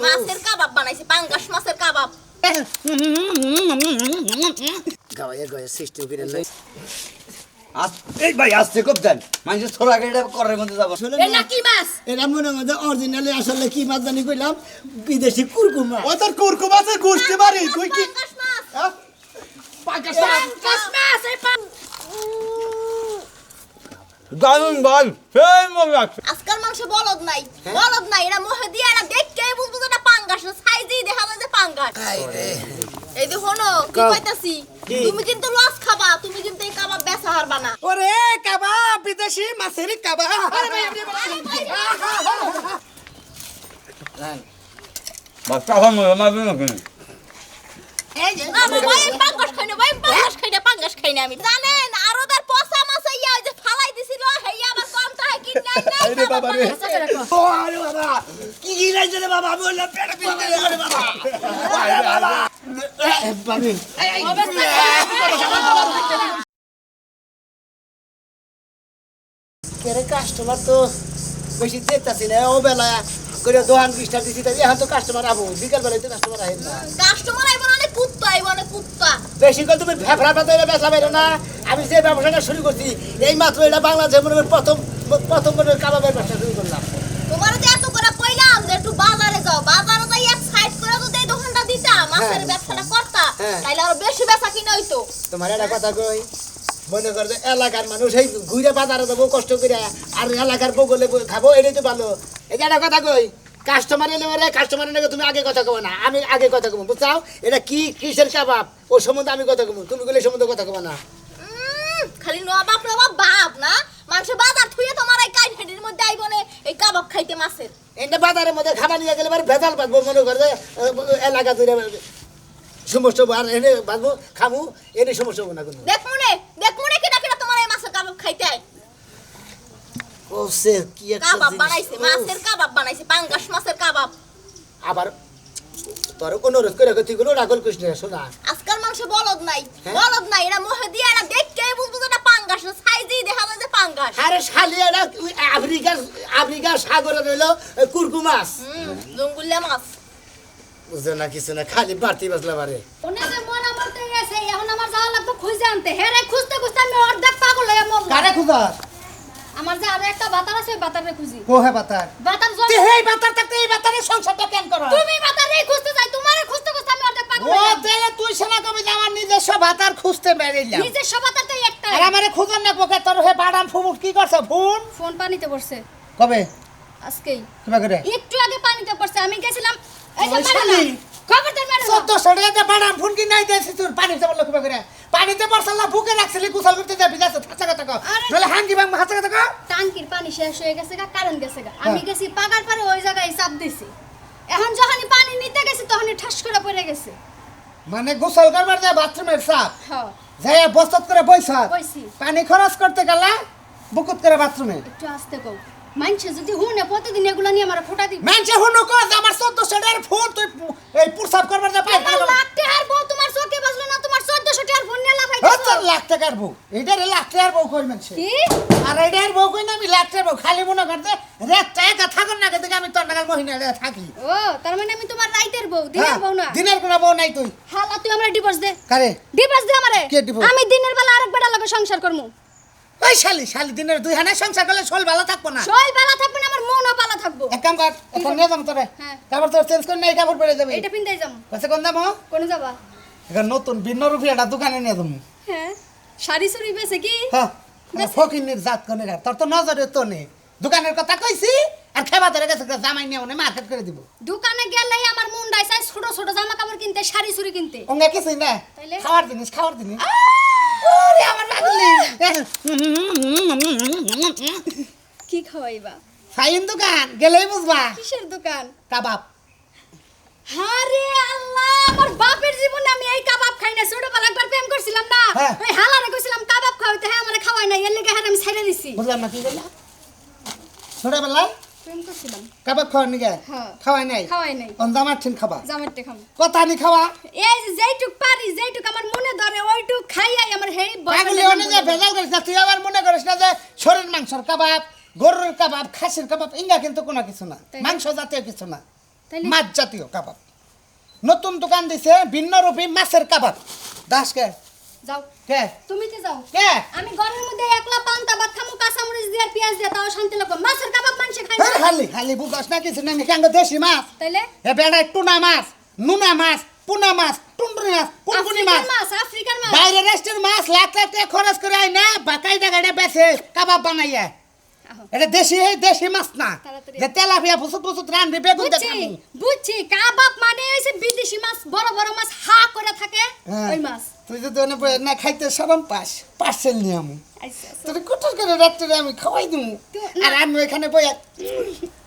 মাছের কাবাব বানাইছে পাঙ্গাস মাছের কাবাব। গাওয়াইয়া গাওয়াইয়া সিস্টেম করে নাই আস- এই ভাই আসছে খুব দেন মানুষের ছোড়া গাড়িটা করার মধ্যে যাব। এ নাকি মাছ? এরা মনে মধ্যে অরিজিনালি আসলে কি মাছ জানি কইলাম? বিদেশি কুরকুমা ও তোর কুরকুম আছে গোষ্ঠী বাড়ি তুই কি? পাঙ্গাস মাছ? পাঙ্গাস মাছ। এই পাং দারুণ ভাই সেই মজা আজকাল মানুষ বলদ নাই বলদ নাই এরা মোহে দিয়ে এরা দেখকেই বুঝব যে এটা পাঙ্গাস না সাইজেই দেখা যায় যে পাঙ্গাস। এই যে হনো কি কইতাছি তুমি কিন্তু লস খাবা তুমি কিন্তু এই কাবাব বেচা হারবা না। ওরে কাবাব বিদেশি মাছের কাবাব। বাচ্চা খাওয়া মজা মারবে না কেন এই যে না পাঙ্গাস খাই না ভাই পাঙ্গাস খাই না পাঙ্গাস খাই না আমি। জানেন আরও তার পচা মাছ ইয়া ওই যে ফালাই দিছিল হেইয়া আবার কম টাকা কিনে নাই আরে বাবা রে। ও আরে বাবা। কি কি রে বাবা? আমি বললাম পেটে পিছনে আরে বাবা। আরে বাবা। বাবি কেরে কাস্টমার তো বেশি দেখতাছি না ও বেলা করে দোকান বিশটা দিছি তাই এখন তো কাস্টমার আবো। বিকাল বেলায় তো কাস্টমার আহেন না। কাস্টমার আইবো না কুত্তা আইবো কুত্তা। বেশি করে তুমি ফেফড়া পাতা বেচা বেরো না। আমি যে ব্যবসাটা শুরু করছি এই মাত্র এটা বাংলাদেশের মনে প্রথম প্রথম কাবাবের ব্যবসা শুরু করলাম। তোমার যে এত করে কইলাম যে একটু বাজারে যাও। বাজারে যাই এক সাইড করে যদি এই দোকানটা দিতা মাছের হ্যাঁ। ব্যবসাটা করতা। হ্যাঁ। তাইলে আরও বেশি কিনা হইতো। তোমার একটা কথা কই? মনে কর এলাকার মানুষ এই ঘুরে বাজারে যাব কষ্ট করে আর এলাকার বগলে খাব এটাই তো ভালো। যে একটা কথা কই? কাস্টমার এলে পরে কাস্টমার এলে তুমি আগে কথা কবে না। আমি আগে কথা কব বুঝছাও? এটা কি কিসের কাবাব? ও সম্বন্ধে আমি কথা কব তুমি গুলো সম্বন্ধে কথা কবে না। খালি নবাব নবাব বাপ না? মানুষ বাজার থুয়ে তোমার এই কাইন হেডির মধ্যে আইবো নে এই কাবাব খাইতে মাছের এটা বাজারের মধ্যে খাবার নিয়ে গেলে পরে ভেজাল পাবো মনে করে এলাকা জুড়ে সমস্যা আর এনে খামু এনে সমস্যা না কোনো দেখ মনে দেখ মনে কেটা কেটা তোমার এই মাছের কাবাব খাইতে আয়। ও সে কি একটা কাবাব বানাইছে মাছের কাবাব বানাইছে পাঙ্গাস মাছের কাবাব। আবার তোর অনুরোধ করে তুই কোনো রাগল না শোনা। আজকাল মানুষ বলদ নাই হ্যাঁ? বলদ নাই এরা মোহে দিয়ে এরা দেখকেই বুঝব এটা পাঙ্গাস সাইজেই দেখা যায় যে পাঙ্গাস আরে শালিয়ারা আফ্রিকার আফ্রিকার সাগরে রইল কুরকু মাছ। জঙ্গুলিয়া মাছ। বুঝছ না কিছু না খালি বাড়তি বাজলা বারে। ওনে যে মন আমার তো গেছে এখন আমার যাওয়া লাগতো খুঁজে আনতে। হ্যাঁ রে খুঁজতে খুঁজতে আমি অর্ধেক পাগল হয়ে মরলাম। কারে খুদার আমার যে আরও একটা বাতার আছে ওই বাতারে খুঁজি। কোহে বাতার? বাতার জল তে বাতার থাকতে এই বাতারে সংসারটা কেন করো তুমি বাতারে খুঁজতে যাই তোমারে ও তুই সেনা কবি আমার নিজস্ব ভাতার খুঁজতে বেরিলাম নিজস্ব বাতার তো একটা আর আমারে খুঁজন না পোকে তোর হে বাড়ান ফুমুট কি করছ ফোন? ফোন পানিতে পড়ছে। কবে? আজকেই। কিবা করে? একটু আগে পানিতে পড়ছে। আমি গেছিলাম এই যে পানি শালি। না। খবরদার মেরো না। চোদ্দ সড়ে যে বাড়ান ফোন কি নাই দিয়েছি তোর পানিতে বলল কিবা করে? পানিতে পড়ছাল্লা বুকে রাখছিলি গোসল করতে যাবি যাচ্ছে হাসা কথা কও। আরে। হাঙ্গি বাং হাসা কথা কও। টাঙ্কির পানি শেষ হয়ে গেছে গা কারেন্ট গেছে গা। আমি হ্যাঁ। গেছি পাগার পারে ওই জায়গায় চাপ দিছি। এখন যখনই পানি নিতে গেছে তখনই ঠাস করে পড়ে গেছে। মানে গোসল করবার যায় বাথরুমের সাপ হ্যাঁ যাই বসত করে বইছা বইছি। পানি খরচ করতে গেলে বুকুত করে বাথরুমে? একটু আস্তে কও। মানছে যদি হুনে প্রতিদিন এগুলা নিয়ে আমার ফোটা দিবি মানছে হুনু কো আমার চোদ্দ সড়ের ফোন তুই এই পুরসাপ করবার যা পাই তোমার লাগতে আর বউ তোমার চোখে বাজলো না তোমার চোদ্দশো টাকার ফোন নিয়ে লাফাই হচ্ছে লাখ টাকার বউ। এইটারে লাখ টাকার বউ কই মানছে কি? আর এইটার বউ কই না আমি লাখ টাকার বউ। খালি মনে করতে রেত টাকা থাকুন না কিন্তু আমি তোর নাগাল মহিনা থাকি। ও তার মানে আমি তোমার রাইতের বউ দিনের হ্যাঁ, বউ না? দিনের কোনো বউ নাই তুই। হালা তুই আমরা ডিভোর্স দে। কারে? ডিভোর্স দে আমারে। কে divorce? আমি দিনের বেলা আরেক বেটা লগে সংসার করমু। ওই শালি শালি দিনের দুই হানে সংসার করলে শোল ভালো থাকব না? সই বেলা থাকবে না আমার মনও পালা থাকব। এক কাম কর এখন নিয়ে যাম তোরে। হ্যাঁ। তারপর তোর চেঞ্জ করে নাই কাপড় পরে যাবে। এইটা পিন্দাই যাম। কইছে কোন কোনে যাবা? এখন নতুন ভিন্ন রূপী একটা দোকানে নিয়ে যাব হ্যাঁ শাড়ি চুরি বেছে কি? হ্যাঁ ফকিনের জাত কোনে তোর তো নজরে তো নেই। দোকানের কথা কইছি আর খেবা ধরে গেছে জামাই নিয়ে মনে মার্কেট করে দিব। দোকানে গেলেই আমার মুন্ডাই চাই ছোট ছোট জামা কাপড় কিনতে শাড়ি চুরি কিনতে। অঙ্গে কিছুই না? খাওয়ার জিনিস খাওয়ার জিনিস। ওরে আমার রাগলি কি খাওয়াইবা? ফাইন দোকান গেলেই বুঝবা। কিসের দোকান? কাবাব আরে আল্লাহ আমার বাপের জীবনে আমি এই কাবাব খাই না ছোটবেলা একবার প্রেম করছিলাম না। হ্যাঁ। ওই হালারে কইছিলাম কাবাব খাওয়াইতে হ্যাঁ আমার খাওয়াই না এর লেগে হ্যাঁ আমি ছেড়ে দিছি। বুঝলাম না কি বললা ছোটবেলায় প্রেম করছিলাম। কাবাব খাওয়ার নিগে হ্যাঁ। খাওয়াই নাই? খাওয়াই নাই। অন্দামার ঠিন খাবা। জামাইতে খাম কথা নি খাওয়া। এই যে যেইটুক পারি যেইটুক আমার মনে ধরে ওইটুক খাইয়াই আমার হেই পাগলি অনে যে ভেজাল করিস না তুই আবার মনে করিস না যে শরীর মাংসর কাবাব গরুর কাবাব খাসির কাবাব ইঙ্গা কিন্তু কোনো কিছু না। তাই? মাংস জাতীয় কিছু না। মাছ জাতীয় কাবাব। নতুন দোকান দিছে ভিন্ন রূপী মাছের কাবাব। দাস কে? যাও। কে? তুমি তো যাও। কে? আমি ঘরের মধ্যে একলা পান্তা ভাত খামু কাঁচামরিচ দিয়ে আর পেঁয়াজ দিয়ে তাও শান্তি লাগবে মাছের কাবাব মানুষে খায় না। খালি খালি বুঝাস না কিছু না কেন দেশি মাছ? তাইলে? এ বেড়ায় টুনা মাছ নুনা মাছ পুনা মাছ টুনটুনি মাছ কুনকুনি মাছ। মাছ আফ্রিকান মাছ। বাইরে রেস্টের মাছ লাখ লাখ খরচ করে আয় না বাকাই জায়গাটা বেছে কাবাব বানাইয়া। এটা দেশি দেশি মাছ না। যে তেলাপিয়া ফুসুত ফুসুত বেগুন বুঝছি বুঝছি কাবাব মানে হইছে বিদেশি মাছ বড় বড় মাছ হা করে থাকে ওই মাছ। তুই যদি না খাইতে সরম পাস পার্সেল নিয়ে আমি। তোর কুটুর করে রাত্রে আমি খাওয়াই দিমু। তো- আর আমি ওইখানে বই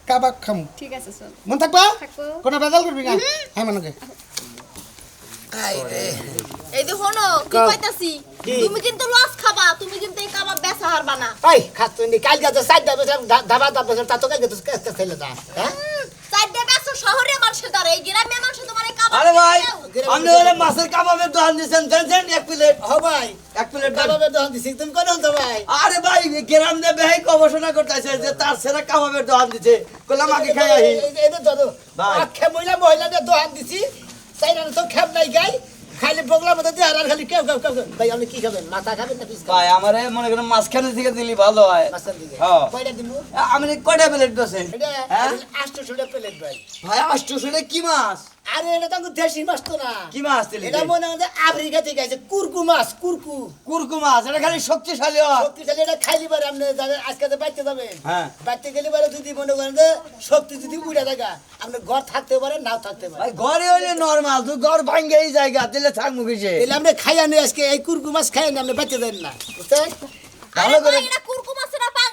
কাবাব খামু। ঠিক আছে চল। মন থাকব? থাকব। কোনো বেজাল করবি না? হ্যাঁ মনে এই যে হনো কি কাও। তুমি কিন্তু লস খাবা তুমি কিন্তু এই কাবাব বেচা হারবা না। এই খাতুনি কালকে তো সাইড দাবে ধাবা দাবে তা তো কালকে তো কেসটা ছেলে দা হ্যাঁ? চারটে বেচো শহরে মানুষের দ্বারা এই গ্রামে মানুষ তোমার এই কাবাব আরে ভাই দেও। ওরে মাছের কাবাবের দোকান দিয়েছেন দেন এক প্লেট। হ ভাই এক প্লেট কাবাবের দোকান দিছি তুমি কোন তো ভাই? আরে ভাই গ্রাম বেহাই গবেষণা করতেছে যে তার ছেলে কাবাবের দোকান দিছে। কইলাম আগে খাই আহি। এই যে দাদু। আখে মহিলা মহিলাদের দোকান দিছি সাইড তো খ্যাপ নাই গাই? খালি বগলার মধ্যে দিয়ে আর খালি কেউ কেউ কেউ। ভাই আপনি কি খাবেন? মাথা খাবেন না পিস ভাই আমারে মনে করেন মাঝখানে থেকে দিলি ভালো হয়। দিকে। হ্যাঁ। কয়টা দিমু? আমি কয়টা প্লেট বসে এটা হ্যাঁ? আষ্ট ছোটা প্লেট ভাই। ভাই আষ্টশো কি মাছ? আরে এটা তো দেশি মাছ তো না। কি মাছ দিলি? এটা মনে হয় আফ্রিকা থেকে আছে কুরকু মাছ কুরকু। কুরকু মাছ এটা খালি শক্তিশালী হয়। শক্তিশালী এটা খাইলি পারে আপনি যাদের আজকে তো বাইতে যাবেন হ্যাঁ। বাইতে গেলে পারে যদি মনে করেন যে শক্তি যদি উড়ে থাকা আপনি ঘর থাকতে পারে নাও থাকতে পারে। ঘরে হইলে নরমাল তুই ঘর ভাঙ্গে এই জায়গা দিলে থাকব তাহলে আপনি খাইয়া নিয়ে আজকে এই কুরকু মাছ খাইয়া নিয়ে আপনি বাইতে দেন না বুঝছেন? ভালো আরে করে ভাই, এটা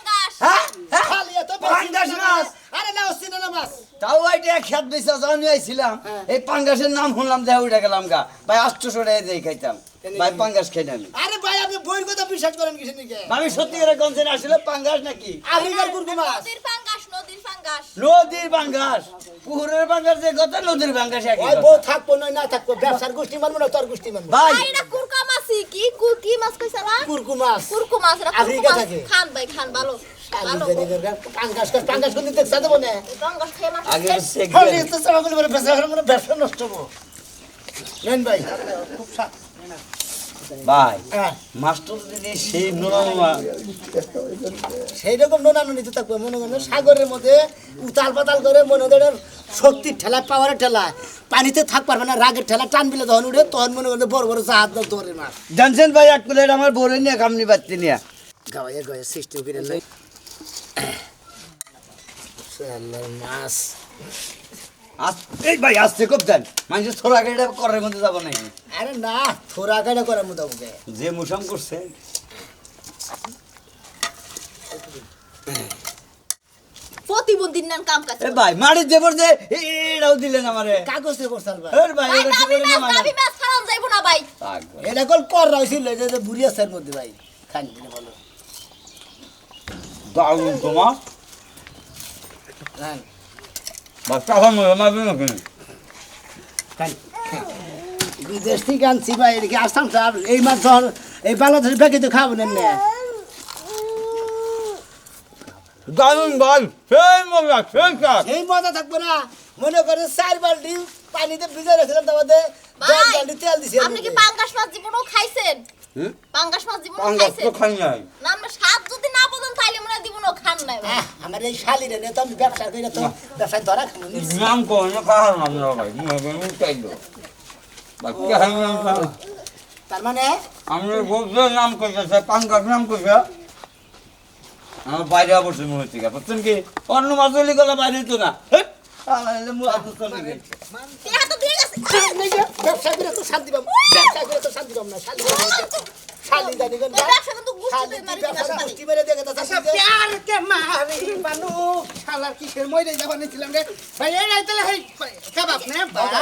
না হ্যাঁ খালি এত পাঙ্গাস মাছ। আরে না হচ্ছে না মাছ। তাও এটা খেত বেচা যখন আইছিলাম। হ্যাঁ। এই পাঙ্গাসের নাম শুনলাম দেহ উঠে গেলাম গা। ভাই আষ্টশো টাকা দিয়ে খাইতাম। ভাই পাঙ্গাস খাইতাম আমি আরে ভাই আপনি বইয়ের কথা বিশ্বাস করেন কিছু নাকি আমি সত্যি করে গঞ্জের আসলে পাঙ্গাস নাকি? আফ্রিকার কুরকু মাছ। নদীর পাঙ্গাস নদীর পাঙ্গাস। নদীর পাঙ্গাস। পুকুরের পাঙ্গাস যে কথা নদীর পাঙ্গাস একই ওই বউ থাকব নয় না থাকব ব্যবসার গোষ্ঠী মানবো না তোর গোষ্ঠী মানবো। ভাই। ভাই এটা কুরকা মাছি কি? কুর কি মাছ কইছালা কুরকু মাছ। কুরকু মাছ কুরকু আফ্রিকা মাছ। থাকে। খান ভাই খান ভালো। ভাই হ্যাঁ। মাস্টার দিদি সেই নোনা সেই রকম থাকবে মনে করেন সাগরের মধ্যে উতাল পাতাল করে মনে করেন শক্তির ঠেলা পাওয়ারের ঠেলা। পানিতে থাক পারবে না রাগের ঠেলা টান বিলে তখন উঠে তখন মনে করেন বড় বড় জাহাজ ধরে মাছ জানছেন ভাই এক প্লেট আমার বলে নিয়ে কামনি পাচ্ছি নিয়ে। গাওয়াইয়া গাওয়াইয়া সিস্টেম করে মাছ। আস- এই ভাই আসছে খুব দেন মানুষের ছোড়া গাড়িটা করার মধ্যে যাব নাকি? আরে না থোড়া কাটা করার মতো আমাকে যে মুসাম করছে। প্রতিবন্ধীর নান কাম কাজ এ ভাই মারি যে এ- এটাও দিলেন আমারে। কাগজে বসাল ভাই এর ভাই ভাই এটা কি করে মানে দাবি মাছ খাওয়া যাইবো না ভাই। এটা কল কর যে বুড়ি মধ্যে ভাই। খান দিলে ভালো দারুণ তোমার খান বাস টাকা মরে মারবে কেন? বিদেশ থেকে আনছি ভাই এদিকে আসতাম স্যার এই মাছ ধর এই বাংলাদেশের ব্যাগে তো খাব না দারুণ ভাই সেই মজা সেই কাজ। এই মজা থাকবে না। মনে করে চার বালতি পানিতে ভিজে রেখেছিলাম তোমাদের দশ বালতি তেল দিছি আপনি কি মধ্যে। পাঙ্গাস মাছ জীবনও খাইছেন? পাঙ্গাস মাছ জীবনও পাঙ্গাস তো খাই নাই। না আমরা স্বাদ যদি না বলেন তাইলে মনে হয় জীবনও খান নাই আমার এই শালিরে নিয়ে তো আমি ব্যবসা করি তো ব্যবসায় ধরা খাব। নাম কো না কাহার নাম না ভাই মনে উঠাইলো বাকি হাই নাম তার মানে? আমরা নাম কইছে পাঙ্গাস নাম কইছে আমার বাইরে অবশ্যই মনে হচ্ছে বুঝছেন কি? অন্য মাছ হলে গেলে বাইরে তো না। ব্যবসা করে তো শান্তি ভাই এই তাহলে হেই কাবাব নে বাবা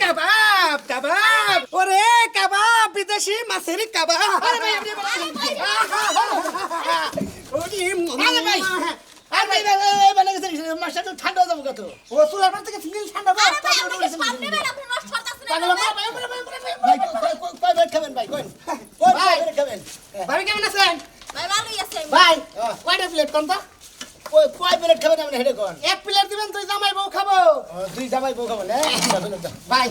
কাবাব কাবাব ওরে কাবাব বিদেশি মাছের কাবাব ওরে আরে ভাই আরে ভাই ভাই, ভাই, ভাই, মানে গেছে, মাছটা তো ঠান্ডা হয়ে যাব কত ও চুলার পার থেকে সিঙ্গেল ঠান্ডা আরে ভাই আপনি কি সামনে বের আপনি নষ্ট করতেছেন পাগলা ভাই, ভাই, ভাই, ভাই, ভাই, ভাই, কই- কই- কই- কই প্লেট খাবেন ভাই কই কই ভাই। প্লেট খাবেন ভাই কেমন আছেন ভাই ভালোই আছে ভাই কয়টা প্লেট কোন কয়- কয় প্লেট খাবেন আপনি হেডে কোন এক প্লেট দিবেন তুই জামাই বউ খাব দুই জামাই বউ খাবেন হ্যাঁ ভাই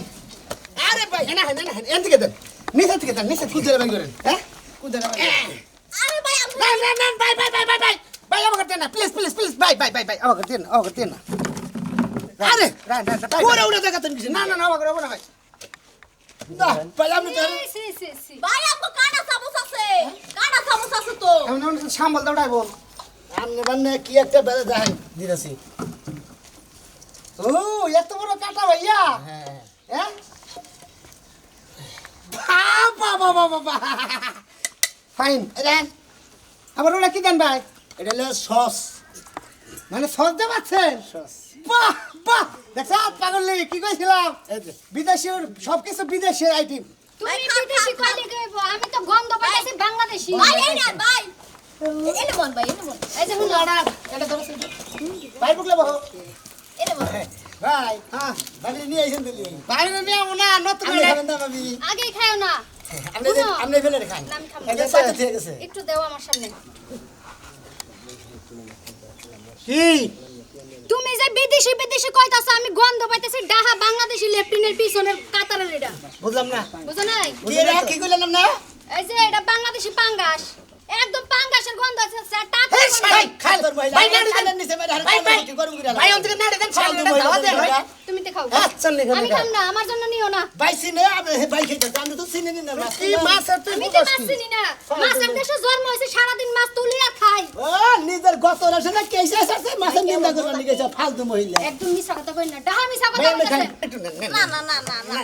আরে ভাই এনা হেন এনা হেন এন থেকে দেন নিচে থেকে দেন নিচে থেকে কুদরে বাই করেন হ্যাঁ কুদরে বাই আরে ভাই না না ভাই ভাই ভাই ভাই ভাই। ভাই আমাকে দেন না। প্লিজ প্লিজ প্লিজ ভাই ভাই ভাই ভাই আমাকে দেন আমাকে দেন না। আরে না না না ওরে ওরে দেখাতেন কিছু। না না না আমাকে দেবো না ভাই। না পাইলে আপনি তো সি সি সি ভাই আপনি কাটা চামচ আছে। কাটা চামচ আছে তো। এমন এমন সাম্বল দাও বল আপনি কি একটা বেড়ে দেখেন দিতেছি। ও এত বড় কাটা ভাইয়া। হ্যাঁ। হ্যাঁ? ফাইন দেন আবার ওরা কি দেন ভাই এটা হলো সস মানে সস দিয়ে পাচ্ছেন সস বাহ বাহ। দেখছ পাগল লেগে কি কইছিলাম? এই সব কিছু বিদেশের আইটেম তুমি বিদেশি কইলে কইব আমি তো গন্ধ পাইছি বাংলাদেশি। ভাই এই নেন ভাই। এনে বল ভাই এনে বল। এই যে শুনো এটা ধরো ভাই বুকলে বহ। এনে বল। ভাই হ্যাঁ ভাবি নিয়ে আইছেন দিলি বাইরে নিয়ে আমো না নতুন আপনি খাবেন না ভাবি। আগে খাও না। আপনি আপনি ফেলে রেখান না, আমি খাব। না। এটা পাতে ঠিক আছে একটু দেও আমার সামনে। কি? তুমি যে বিদেশি বিদেশি কইতাছো আমি গন্ধ পাইতেছি ডাহা বাংলাদেশি লেফটিনের পিছনের কাতারের এটা। বুঝলাম না। বুঝো নাই? কি রে কি কইলেন না এই যে এটা বাংলাদেশি পাঙ্গাস। একদম পাঙ্গাসের গন্ধ আছে স্যার টাকা এই, ভাই, খাল ভাই ভাই ভাই, ভাই ভাই ভাই ভাই ভাই ভাই, ভাই, ভাই ভাই ভাই ভাই ভাই ভাই ভাই ভাই ভাই ভাই ভাই ভাই মহিলা। তুমি তো খাও। লেখা আমি খাম না আমার জন্য নিও না। ভাই সিনে আপনি ভাই খেতে আমি তো চিনি না মাছ। কি মাছ আর তুই আমি তো মাছ চিনি না। মাছের দেশে জন্ম হয়েছে সারাদিন মাছ তুলিয়া খাই ও নিজের গত রাশে না কেসে আছে মাছের নিন্দা করবার নিয়ে গেছে ফালতু মহিলা। একদম মিছা কথা কই না। ডাহা মিছা কথা না না না না না।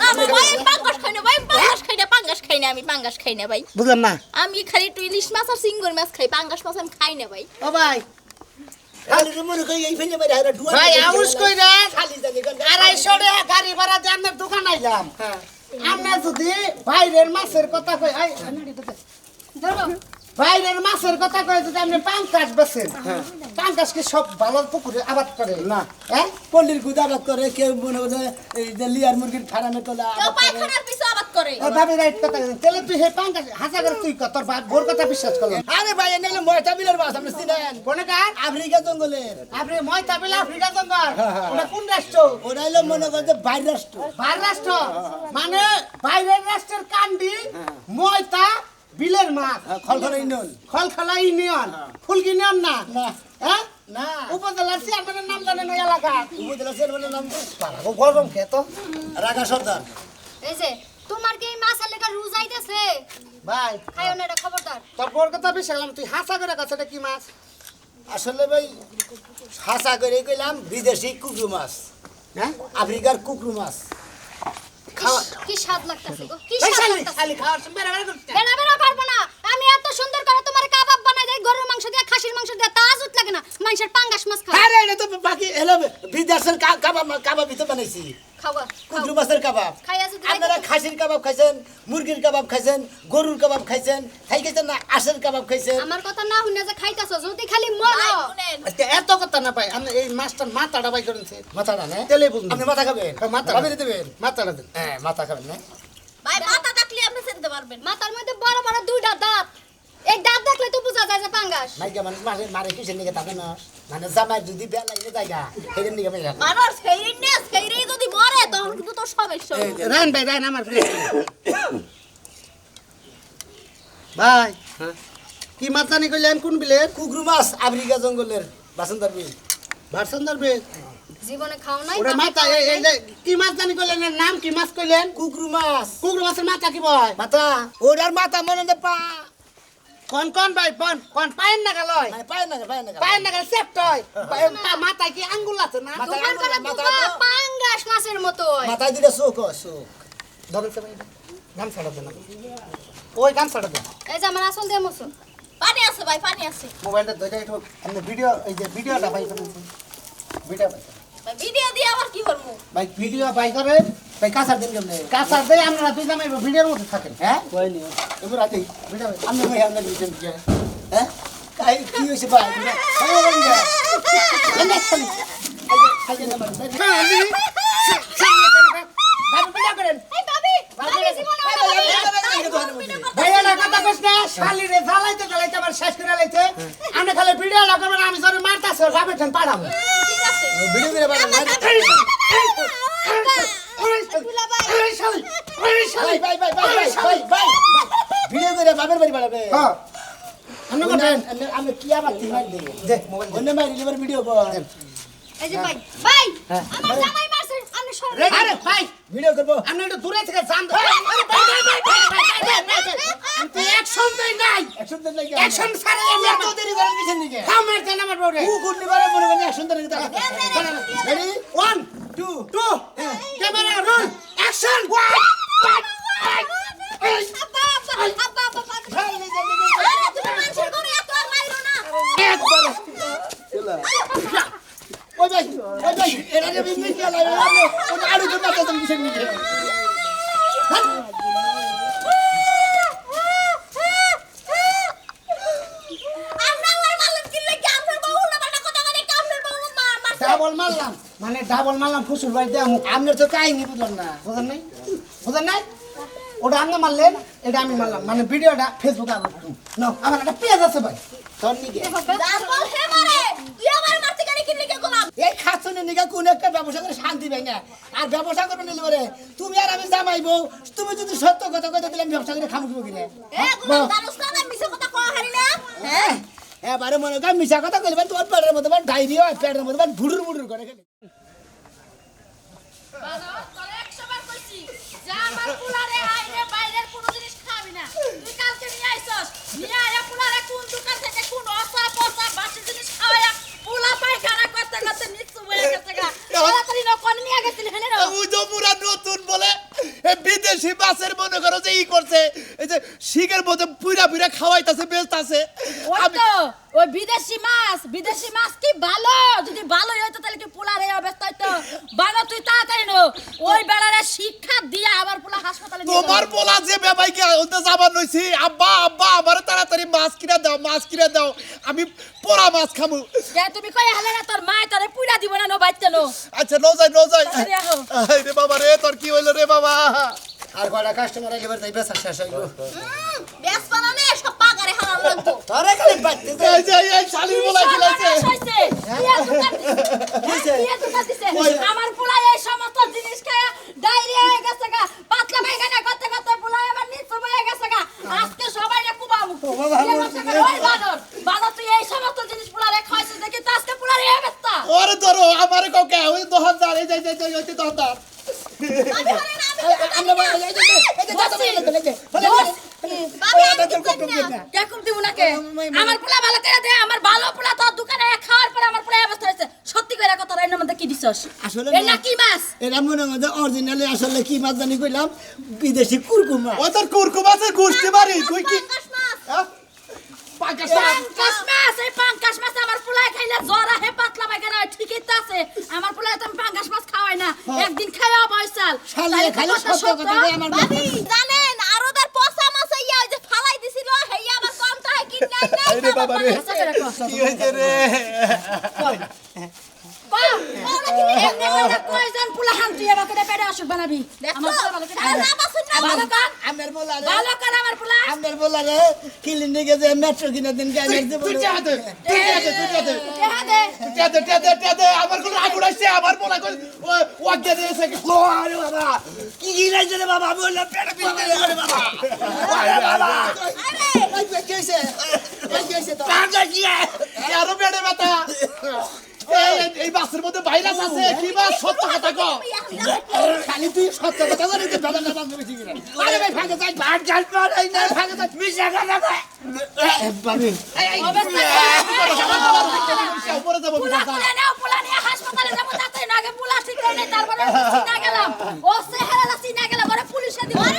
না ভাই, ভাই পাঙ্গাস খাই না ভাই পাঙ্গাস খাই না পাঙ্গাস খাই না আমি পাঙ্গাস খাই না ভাই। বুঝলাম না। আমি খালি মাছ আর সিঙ্গুর মাছ খাই পাঙ্গাস মাছ আমি খাই না ভাই। ও ভাই। আড়াইশো টাকা গাড়ি ভাড়া দিয়ে আপনার দোকান আইলাম আমরা যদি বাইরের মাছের কথা কই বাইরের মাছের কথা কই যদি আপনি পাঙ্কাশ বেছেন পাঙ্কাশ কি সব ভালো পুকুরে আবাদ করে। না। হ্যাঁ? পল্লীর গুদাবাদ করে কেউ মনে করে এই যে লিয়ার মুরগির ফার্মে তোলা পায়খানার পিছু আবাদ করে। ভাবি রাইট কথা। তাহলে তুই হে পাঙ্কাশ হাসা করে তুই কর তোর বাপ বোর কথা বিশ্বাস করলাম আরে ভাই এনে ময়টা বিলের মাছ আপনি চিনেন? কোনে কার? আফ্রিকা জঙ্গলের। আপনি মই তাবিলা আফ্রিকা জঙ্গল। ওটা কোন রাষ্ট্র? ওরা হলো মনে করছে বাইর রাষ্ট্র। বাইরের রাষ্ট্র? মানে বাইরের রাষ্ট্রের কান্ডি ময়তা বিলের মাছ খলখল ইউনিয়ন। খলখলা ইউনিয়ন। ফুলকি ইউনিয়ন না? না। হ্যাঁ? না। উপজেলার চেয়ারম্যানের নাম জানেন ওই এলাকা উপজেলা চেয়ারম্যানের নাম ও গরম খেত। রাগা সর্দার। এই যে তোমার কি মাছের লেখা রুজ আইতেছে? ভাই। খাইও না এটা খবরদার। তোর বোর কথা বিশ্বাস তুই হাসা করে কাছে এটা কি মাছ? আসলে ভাই হাসা করে কইলাম বিদেশি কুকরু মাছ। হ্যাঁ? আফ্রিকার কুকরু মাছ। কি স্বাদ লাগতেছে গো? কি স্বাদ লাগতেছে? খালি খাওয়ার সময় বেড়া বেড়া করতে? বেড়া বেড়া পারব না। আমি এত সুন্দর করে তোমার কাবাব বানাই দেই গরুর মাংস দিয়ে খাসির মাংস দিয়ে তা আজুত লাগে না। মানুষের পাঙ্গাস মাছ খাও। আরে এটা তো বাকি এলো বিদেশের কাবাব কাবাব তো বানাইছি। খাওয়া কুকরু মাছের কাবাব। আপনারা খাসির কাবাব খাইছেন মুরগির কাবাব খাইছেন গরুর কাবাব খাইছেন খাই খাইছেন না আশের কাবাব খাইছেন। আমার কথা না শুনে যে খাইতাছো যদি খালি মরো। এত কথা না পাই আমি এই মাছটার মাথাটা বাই করেছে মাথাটা না? তেলে বুঝুন আপনি মাথা খাবেন? হ্যাঁ, মাথা দেবেন? মাথাটা দেন। হ্যাঁ মাথা খাবেন না ভাই মাথা ডাকলে আপনি চিনতে পারবেন। মাথার মধ্যে বড় বড় দুইটা দাঁত। এই দাঁত দেখলে তো বোঝা যায় যে পাঙ্গাস। মাইকা মানুষ মারে মারে কিসের নিকে থাকে না? মানে জামাই যদি বেলা লাগে জায়গা। নিকে মানুষ সেইরিন না সেইরেই যদি মরে তখন কিন্তু তোর সমস্যা রান ভাই রান আমার ভাই কি মাছ জানি কইলেন? কোন বিলের? কুকরু মাছ আফ্রিকা জঙ্গলের বাসন্দার বিল। ভারসান্দার বিল? জীবনে খাও নাই মাথা এই এই কি মাছ জানি কইলেন নাম কি মাছ কইলেন? কুকরু মাছ। কুকুর মাছের মাথা কি বয়? মাথা। ওটার মাথা মনে নেই পা। কোন কোন ভাই কোন কোন পায়ের নাগা লয় মানে পায় না পায় না নাগা সেপ্ট হয়। মাথায় কি আঙ্গুল আছে না? মাথা- তোমার করে মাথা পাঙ্গাস মাছের মতো মাথায় দিলে চোখ হয়, চোখ ধরেন সে ভাই গান ছাড়া দেন ওই গান ছাড়া দেন। এই যে আমার আসল দিয়ে মসুন পানি আছে ভাই পানি আছে। মোবাইলটা ধরে একটু ভিডিও এই যে ভিডিওটা করেন ভিডিও। ভাই ভিডিও দিয়ে করে ভাই কাঁচার দিন কেমনে কাঁচার দেই আপনারা দুই জামাই ভিডিওর মধ্যে থাকেন হ্যাঁ কই নি এবার আতে ভিডিও আপনি ভাই আপনি ভিডিও দিয়ে হ্যাঁ কাই কি হইছে ভাই আমি শালিরে জ্বালাইতে আমি আমি কি আবার তিন মাইল দেবো অন্য এই যে ভাই ভাই আমার জামাই আরে ভাই ভিডিও করব আমি একটু দূরে থেকে জান আরে ভাই নাই অ্যাকশন দেই নাই অ্যাকশন ছাড়া আমি এত দেরি করার কিছু নেই আমার হ্যাঁ? ডাবল মারলাম। মানে ডাবল মারলাম ফুসুর বাড়িতে আপনার তো কাহিনী বুঝলাম না বুঝলেন নাই? বুঝলেন নাই? ওটা আপনি মারলেন, এটা আমি মারলাম। মানে ভিডিওটা ফেসবুকে আমার একটা পেজ আছে ভাই। তোর নিকে নিকা কোন একটা ব্যবসা করে শান্তি পাই না। আর ব্যবসা করবে নিলে পরে তুমি আর আমি জামাইবো তুমি যদি সত্য কথা কথা দিলে আমি ব্যবসা করে খামু কিনে এ গোলাম দানুস না মিছে কথা কয় হারি না। হ্যাঁ এবারে মনে কর মিশা কথা কইলে তোমার পেটের মধ্যে ডায়রিয়া পেটের মধ্যে ভুড়ুর ভুড়ুর করে খেলে তোরে 100 বার কইছি যা আমার পুলারে আইরে বাইরের কোনো জিনিস খাবি না তুই কালকে নিয়ে আইছস নিয়ে আয়া পুলারে কোন দোকান থেকে কোন অসা পসা বাসি জিনিস খাওয়া পুলা পায়খানা করতে করতে নিচু হয়ে গেছে গা তাড়াতাড়ি না কোন নিয়ে গেছিলি হেনে রে উজমুরা নতুন বলে বিদেশি মাছের মনে করো যে ই করছে। এই যে শিখের মধ্যে পুরা পুরা খাওয়াইতাছে বেচতাছে। ওই তো ওই বিদেশি মাছ বিদেশি মাছ কি ভালো? যদি ভালোই হইতো তাহলে কি পোলারে অবস্থা হইতো? বানো তুই তাড়াতাড়ি নো। ওই বেড়ারে শিক্ষা দিয়া আবার পোলা হাসপাতালে তোমার। বলা যে বেবাইকে ওতে যাবার নইছি আব্বা আব্বা আমার তাড়াতাড়ি মাছ কিনে দাও মাছ কিনে দাও। আমি পোড়া মাছ খামু। কে তুমি কই হালে না তোর মা তোরে পুইরা দিব না নো বাইতে নো? আচ্ছা ন যাই ন যাই। তাড়াতাড়ি আহো। আই রে বাবা রে তোর কি হইল রে বাবা? আর কয়টা কাস্টমার আইলে তাই বেচা শেষ হইব বেশ বানানে সব পাগারে হারাম লাগতো তোরে খালি বাড়তে এই যে এই শালির খেলাছে সর্বনাশ হইছে। হ্যাঁ, দিছে। আমার পোলা এই সমস্ত জিনিস খায় ডায়রিয়া হয়ে গেছে গা। পাতলা পায়খানা করতে করতে পোলা এবার নিচু হয়ে গেছে গা। আজকে সবাই রে কুবামু ওই বানর বানর তুই এই সমস্ত জিনিস পোলারে খাইছিস দেখি তো আজকে পোলারে অবস্থা। ওরে ধরো আমারে কাউকে ওই দোকানদার এই যে যে এই যে দোকানদার আমি হারে না আমি আমরা পোলা ভালো করে দে আমার ভালো পোলা তোর দোকানে খাওয়ার পরে আমার পোলা অবস্থা হয়েছে। সত্যি করে কথা এর মধ্যে কি দিছস? আসলে এর না। কি মাছ? এরা মনে মধ্যে অরিজিনালি আসলে কি মাছ জানি কইলাম বিদেশি কুরকুমা। ও তোর কুরকুম আছে গুষ্টি মারি তুই কি আমার ভাবি জানেন আরও তার পচা মাছ ইয়া ওই যে ফালাই দিছিল হেই আবার কম টাকা কিন নাই না আরে বাবা রে কি হইছে রে আমার কোন আগুন আসছে আমার বলা করে কি কি গিলাইছে রে বাবা আমি বললাম পেটে পিছনে রে বাবা আরে বাবা আরে ওই কি হইছে ওই কি হইছে তো আরও বেড়ে ব্যথা এই এই বাসের মধ্যে ভাইরাস আছে কি বা সত্য কথা কো খালি তুই সত্য কথা বলে তুই দাদা দাদা বেশি করে আরে ভাই ভাগে যাই ভাগ যাই পারাই না ভাগে যাই মিশা কথা কয় বাবি উপরে যাব পোলা পোলা নাও হাসপাতালে যাব তাতে না পোলা ঠিক করে তারপরে চিনা গেলাম ও চেহারা চিনা গেলাম ওরে পুলিশে দিব আরে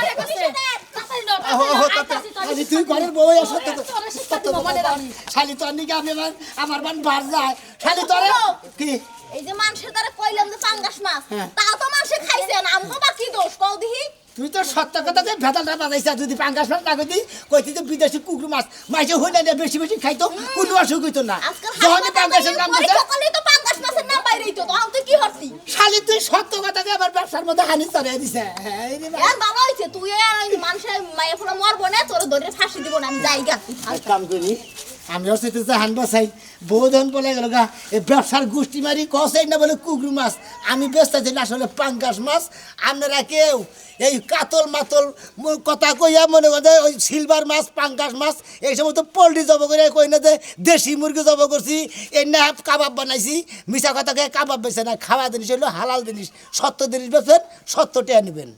আরে পুলিশে দে তাড়াতাড়ি নাও তাড়াতাড়ি নাও খালি তুই ঘরের বউ কথা তোরে নিকে আমি আমার আমার মান বার যায়। খালি তোর কি? এই যে মানুষের দ্বারা কইলাম যে পাঙ্গাস মাছ হ্যাঁ। তাও তো মানুষে খাইছেন আমগো বা কি দোষ? কও দিহি তুই তো সত্য কথা যে ভেতালটা বাজাইছ যদি পাঙ্গাস মাছ না কইতি কইতি তো বিদেশি কুকুর মাছ। মাইছে হই না বেশি বেশি খাইতো কোনো অসুখ হইতো না। যখনই পাঙ্গাসের নাম দিছে সকালে তো পাঙ্গাস মাছের নাম বাইরে হইতো তখন তুই কি খালি তুই সত্য কথা আবার ব্যবসার মধ্যে হানি চড়িয়ে দিছে হ্যাঁ বাবা। হইছে তুই মানুষের মায়ের পুরো মরবো না তোর ধরে ফাঁসি দিব না আমি যাই গা কাম করি আমি হচ্ছে জাহান বাসাই বহুজন বলে গেল গা এই ব্যবসার গোষ্ঠী মারি কসাই না বলে কুগরু মাছ। আমি ব্যস্ত আছি আসলে পাঙ্গাস মাছ। আপনারা কেউ এই কাতল মাতল কথা কইয়া মনে করে ওই সিলভার মাছ, পাঙ্গাস মাছ, এই সমস্ত পোলট্রি জব করে কই না যে দেশি মুরগি জব করছি। এই না কাবাব বানাইছি। মিশা কথা কয়ে কাবাব বেছে না, খাওয়া জিনিস হলো হালাল জিনিস। সত্য জিনিস বেছেন সত্য টেয়া নেবেন।